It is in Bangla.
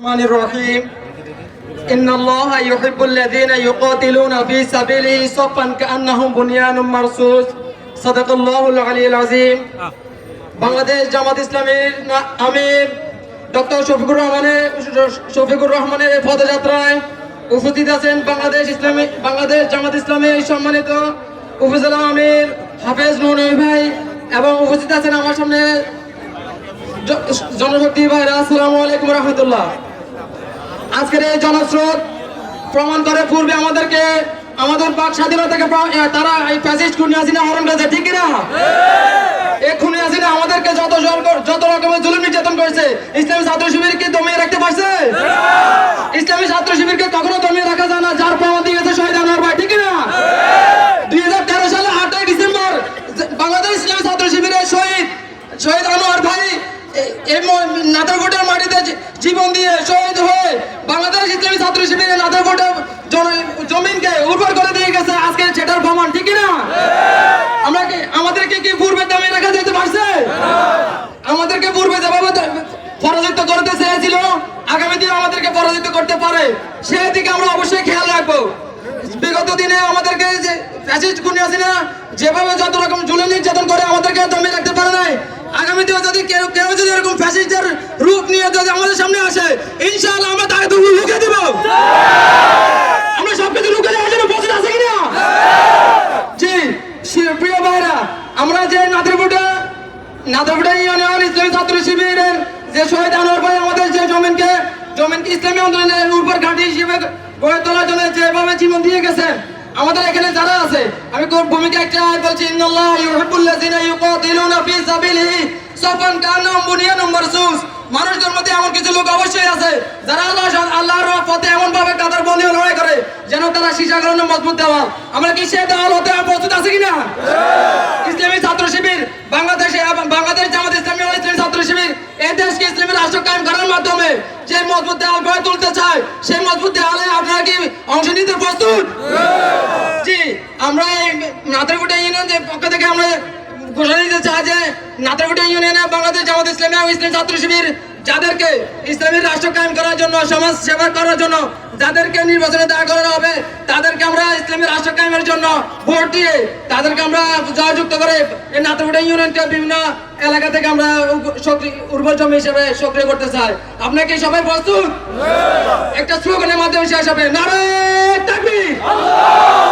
الرحمن الرحيم إن الله يحب الذين يقاتلون في سبيله صفا كأنهم بنيان مرصوص صدق الله العلي العظيم বাংলাদেশ জামাত ইসলামীর না- আমির ডক্টর শফিকুর রহমানের শফিকুর রহমানের এই পদযাত্রায় উপস্থিত আছেন বাংলাদেশ ইসলামী বাংলাদেশ জামাত ইসলামী সম্মানিত উপজেলা আমির হাফেজ মনোই ভাই এবং উপস্থিত আছেন আমার সামনে জ- জনশক্তি ভাইরা আসসালামু আলাইকুম রহমতুল্লাহ আজকের এই জনস্রোত প্রমাণ করে পূর্বে আমাদেরকে আমাদের বাক স্বাধীনতাকে তারা এই ফ্যাসিস্ট খুনি হাসিনা হরণ করেছে ঠিক না এই খুনি হাসিনা আমাদেরকে যত যত রকমের জুলুম নির্যাতন করেছে ইসলামী ছাত্র শিবির কি দমিয়ে রাখতে পারছে ইসলামী ছাত্র শিবিরকে কখনো দমিয়ে রাখা যায় না যার প্রমাণ দিয়েছে শহীদ আনোয়ার ভাই ঠিক কিনা দুই হাজার তেরো সালে আটই ডিসেম্বর যে- বাংলাদেশ ইসলামী ছাত্র শিবিরের শহীদ শহীদ আনোয়ার ভাই এ- এই ম- নাদারকোটের মাটিতে জীবন দিয়ে শহীদ হয়ে বাংলাদেশ ইসলামী ছাত্র শিবিরের নাদারকোটের জমিনকে উর্বর করে দিয়ে গেছে। আজকে সেটার প্রমাণ, ঠিক না আমরা কি আমাদেরকে কি পূর্বে দামে রাখা যেতে পারছে? আমাদেরকে পূর্বে যেভাবে পরাজিত করতে চেয়েছিল, আগামী দিনে আমাদেরকে পরাজিত করতে পারে। সেদিকে আমরা অবশ্যই খেয়াল রাখব। বিগত দিনে আমাদেরকে যে ফ্যাসিস্ট গুনি আছে না, যেভাবে যত রকম জুলুম নির্যাতন করে আমাদেরকে দমে রাখতে পারে নাই আগামী দিনে যদি কেউ কেউ যদি এরকম ফ্যাসিস্টের রূপ নিয়ে যদি আমাদের সামনে আসে, ইনশাআল্লাহ আমরা তাকে তো লুকিয়ে দিব। আমরা সবকিছু লুকিয়ে দেওয়ার জন্য প্রস্তুত আছে কিনা? জি প্রিয় ভাইরা, আমরা যে নাদরপুটা নাদরপুটা ইউনিয়ন ইসলামী ছাত্র শিবিরের যে শহীদ আনোয়ার ভাই আমাদের যে জমিনকে জমিনকে ইসলামী আন্দোলনের উপর ঘাঁটি হিসেবে গড়ে তোলার জন্য যেভাবে জীবন দিয়ে গেছেন আমাদের এখানে যারা আছে আমি কোন ভূমিকা একটা বলছি ইন্নাল্লাহ ইউহিব্বুল্লাযিনা ইউকাতিলুনা ফি সাবিলিহি। সাফান কান্নাহুম বুনিয়ানুম মারসুস মানুষদের মধ্যে এমন কিছু লোক অবশ্যই আছে যারা আল্লাহ আল্লাহর পথে এমন ভাবে বন্দী হয়ে লড়াই করে যেন তারা সীসাগ্রহণ মজবুত দেওয়াল। আমরা কি সে দেওয়াল হতে প্রস্তুত আছে কিনা? ইসলামী ছাত্র শিবির বাংলাদেশে এবং বাংলাদেশ জামাত ইসলামী ইসলামী ছাত্র শিবির এই দেশকে ইসলামী রাষ্ট্র কায়েম করার মাধ্যমে যে মজবুত দেওয়াল গড়ে তুলতে চায় সেই মজবুত দেওয়ালে আপনারা কি অংশ নিতে প্রস্তুত? আমরা নাদরগুটা ইউনিয়নের পক্ষ থেকে আমরা ঘোষণা দিতে চাই যে নাদরগুটা ইউনিয়নে বাংলাদেশ জামাত ইসলামী ও ইসলামী ছাত্র শিবির যাদেরকে ইসলামী রাষ্ট্র কায়েম করার জন্য সমাজ সেবা করার জন্য যাদেরকে নির্বাচনে দাঁড় করানো হবে তাদেরকে আমরা ইসলামী রাষ্ট্র কায়েমের জন্য ভোট দিয়ে তাদেরকে আমরা জয়যুক্ত করে এই নাতগুড়া ইউনিয়নকে বিভিন্ন এলাকা থেকে আমরা উর্বর জমি হিসেবে সক্রিয় করতে চাই। আপনাকে সবাই প্রস্তুত? একটা স্লোগানের মাধ্যমে শেষ হবে। নারে তাকবীর! আল্লাহু